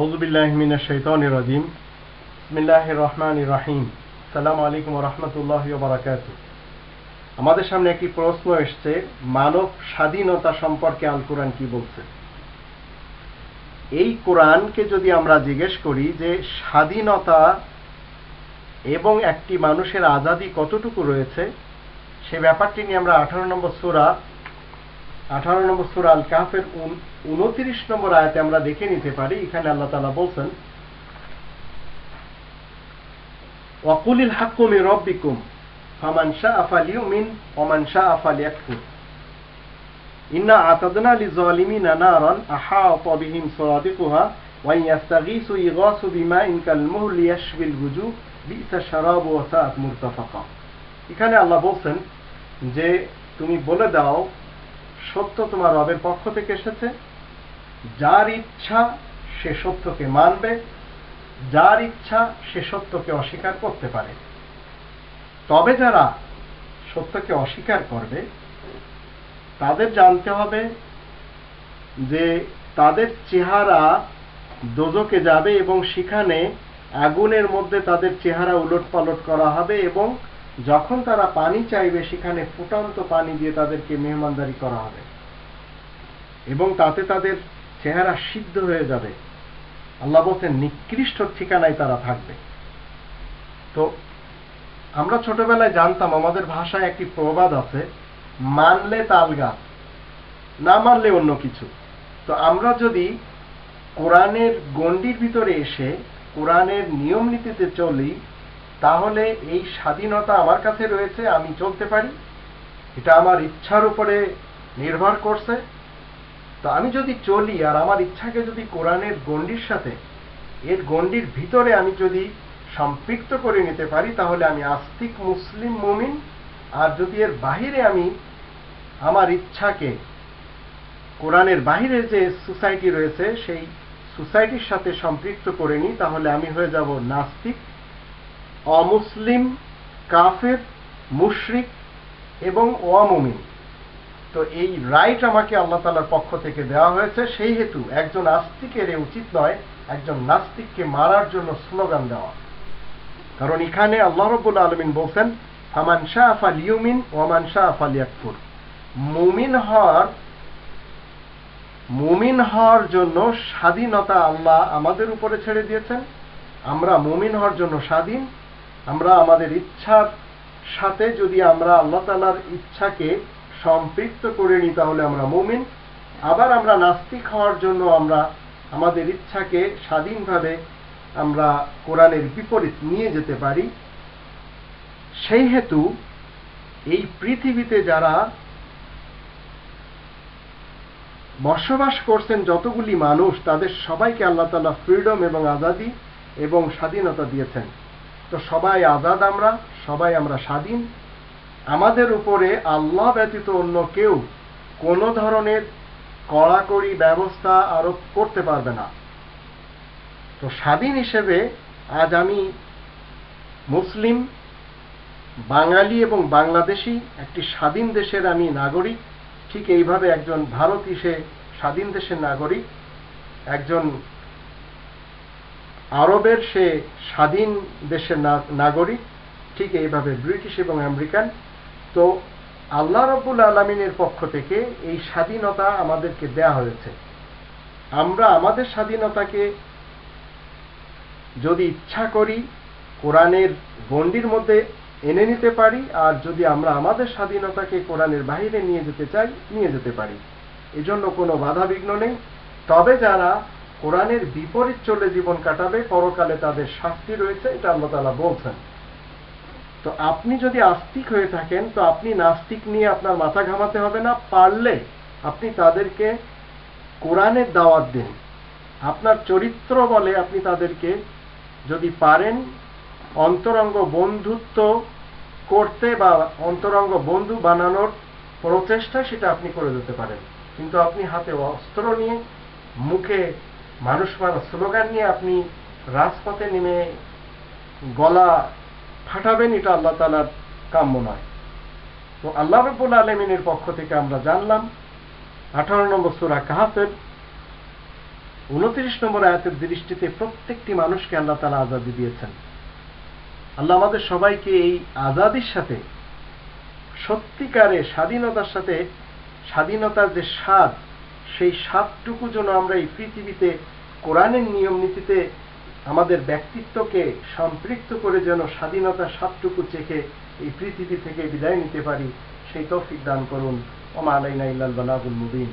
আউজুবিল্লাহ মিনা শৈতানির রাজিম। বিসমিল্লাহির রহমানির রহিম। সালাম আলাইকুম রহমতুল্লাহ বারাকাত আমাদের সামনে একটি প্রশ্ন এসছে, মানব স্বাধীনতা সম্পর্কে আল কোরআন কি বলছে? এই কোরআনকে যদি আমরা জিজ্ঞেস করি যে স্বাধীনতা এবং একটি মানুষের আজাদি কতটুকু রয়েছে, সে ব্যাপারটি নিয়ে আমরা আঠারো নম্বর সুরা আঠারো নম্বর সুরা আল উনত্রিশ নম্বর আয়াতে আমরা দেখে নিতে পারি, এখানে আল্লাহ তালা বলছেন রব্বিকুম, ফামান শাআ ফালিউমিন ওমান শাআ ফালিয়াকফুর। ইন্না আতাদনা লিজালিমিনা নারান আহাতা বিহিম সুরাদিকুহা ওয়া ইয়াস্তাগীসু ইগাসু বিমাইন কালমুহলি ইয়াশবিল বিসা এখানে আল্লাহ বলছেন যে, তুমি বলে দাও সত্য তোমার রবের পক্ষ থেকে এসেছে। যার ইচ্ছা সে সত্যকে মানবে, যার ইচ্ছা সে সত্যকে অস্বীকার করতে পারে। তবে যারা সত্যকে অস্বীকার করবে, তাদের জানতে হবে যে তাদের চেহারা দোজকে যাবে এবং সেখানে আগুনের মধ্যে তাদের চেহারা উলট পালট করা হবে এবং যখন তারা পানি চাইবে, সেখানে ফুটন্ত পানি দিয়ে তাদেরকে মেহমানদারি করা হবে। এবং তাতে তাদের চেহারা সিদ্ধ হয়ে যাবে। আল্লাহ বলছেন, নিকৃষ্ট ঠিকানায় তারা থাকবে। তো আমরা ছোটবেলায় জানতাম, আমাদের ভাষায় একটি প্রবাদ আছে, মানলে তাল গাছ, না মানলে অন্য কিছু। তো আমরা যদি কোরআনের গণ্ডির ভিতরে এসে কোরআনের নিয়ম নীতিতে চলি তাহলে এই স্বাধীনতা আমার কাছে রয়েছে, আমি চলতে পারি? এটা আমার ইচ্ছার উপরে নির্ভর করছে। তো আমি যদি চলি, আর আমার ইচ্ছাকে যদি কোরআনের গণ্ডির সাথে, এর গণ্ডির ভিতরে আমি যদি সম্পৃক্ত করে নিতে পারি, তাহলে আমি আস্তিক, মুসলিম, মুমিন, আর যদি এর বাহিরে আমি আমার ইচ্ছাকে, কোরআনের বাহিরে যে সোসাইটি রয়েছে, সেই সোসাইটির সাথে সম্পৃক্ত করে নিই, তাহলে আমি হয়ে যাব নাস্তিক অমুসলিম, কাফের, মুশরিক এবং ওয়ামুমিন তো এই রাইট আমাকে আল্লাহ তালার পক্ষ থেকে দেওয়া হয়েছে। সেই হেতু একজন আস্তিকের উচিত নয়, একজন নাস্তিককে মারার জন্য স্লোগান দেওয়া। কারণ এখানে আল্লাহ রব্বুল আলমিন বলছেন, ফামান শাহ আফাল ইউমিন ওয়ামান শাহ আফাল ইয়াকফুর মুমিন হওয়ার মুমিন হওয়ার জন্য স্বাধীনতা আল্লাহ আমাদের উপরে ছেড়ে দিয়েছেন। আমরা মুমিন হওয়ার জন্য স্বাধীন আমরা আমাদের ইচ্ছার সাথে যদি আমরা আল্লাহ তালার ইচ্ছাকে সম্পৃক্ত করে নিই, তাহলে আমরা মুমিন। আবার আমরা নাস্তিক হওয়ার জন্য আমরা আমাদের ইচ্ছাকে স্বাধীনভাবে আমরা কোরআনের বিপরীত নিয়ে যেতে পারি। সেই হেতু এই পৃথিবীতে যারা বসবাস করছেন যতগুলি মানুষ, তাদের সবাইকে আল্লাহ তালা ফ্রিডম এবং আজাদি এবং স্বাধীনতা দিয়েছেন। তো সবাই আজাদ আমরা, সবাই আমরা স্বাধীন। আমাদের উপরে আল্লাহ ব্যতীত অন্য কেউ কোনো ধরনের কড়াকড়ি ব্যবস্থা আরোপ করতে পারবে না। তো স্বাধীন হিসেবে আজ আমি মুসলিম, বাঙালি এবং বাংলাদেশি, একটি স্বাধীন দেশের আমি নাগরিক, ঠিক এইভাবে একজন ভারতী সে স্বাধীন দেশের নাগরিক, একজন আরবের সে স্বাধীন দেশের নাগরিক, ঠিক এইভাবে ব্রিটিশ এবং আমেরিকান। তো আল্লাহ রব্বুল আলমিনের পক্ষ থেকে এই স্বাধীনতা আমাদেরকে দেয়া হয়েছে। আমরা আমাদের স্বাধীনতাকে যদি ইচ্ছা করি, কোরআনের গণ্ডির মধ্যে এনে নিতে পারি, আর যদি আমরা আমাদের স্বাধীনতাকে কোরআনের বাহিরে নিয়ে যেতে চাই, নিয়ে যেতে পারি। এজন্য কোনো বাধা বিঘ্ন নেই। তবে যারা কোরআনের বিপরীত চলে জীবন কাটাবে, পরকালে তাদের শাস্তি রয়েছে, এটা আল্লাহ তালা বলছেন। তো আপনি যদি আস্তিক হয়ে থাকেন, তো আপনি নাস্তিক নিয়ে আপনার মাথা ঘামাতে হবে না, পারলে আপনি তাদেরকে কোরআনের দাওয়াত দিন। আপনার চরিত্র বলে আপনি তাদেরকে যদি পারেন, অন্তরঙ্গ বন্ধুত্ব করতে বা অন্তরঙ্গ বন্ধু বানানোর প্রচেষ্টা সেটা আপনি করে দিতে পারেন। কিন্তু আপনি হাতে অস্ত্র নিয়ে মুখে মানুষ মারা স্লোগান নিয়ে আপনি রাজপথে নেমে গলা ফাটাবেন, এটা আল্লাহ তালার কাম্য নয়। তো আল্লাহ রব্বুল আলমিনের পক্ষ থেকে আমরা জানলাম, আঠারো নম্বর সুরা কাহাফের উনত্রিশ নম্বর আয়াতের দৃষ্টিতে প্রত্যেকটি মানুষকে আল্লাহ তালা আজাদি দিয়েছেন। আল্লাহ আমাদের সবাইকে এই আজাদির সাথে সত্যিকারে স্বাধীনতার সাথে, স্বাধীনতার যে স্বাদ সেই সাতটুকু যেন আমরা এই পৃথিবীতে কোরআনের নিয়ম নীতিতে আমাদের ব্যক্তিত্বকে সম্পৃক্ত করে যেন স্বাধীনতা সাতটুকু চেখে এই পৃথিবী থেকে বিদায় নিতে পারি, সেই তফিক দান করুন। ওমা আলাইনা ইল্লাল বালাগুল মুবিন।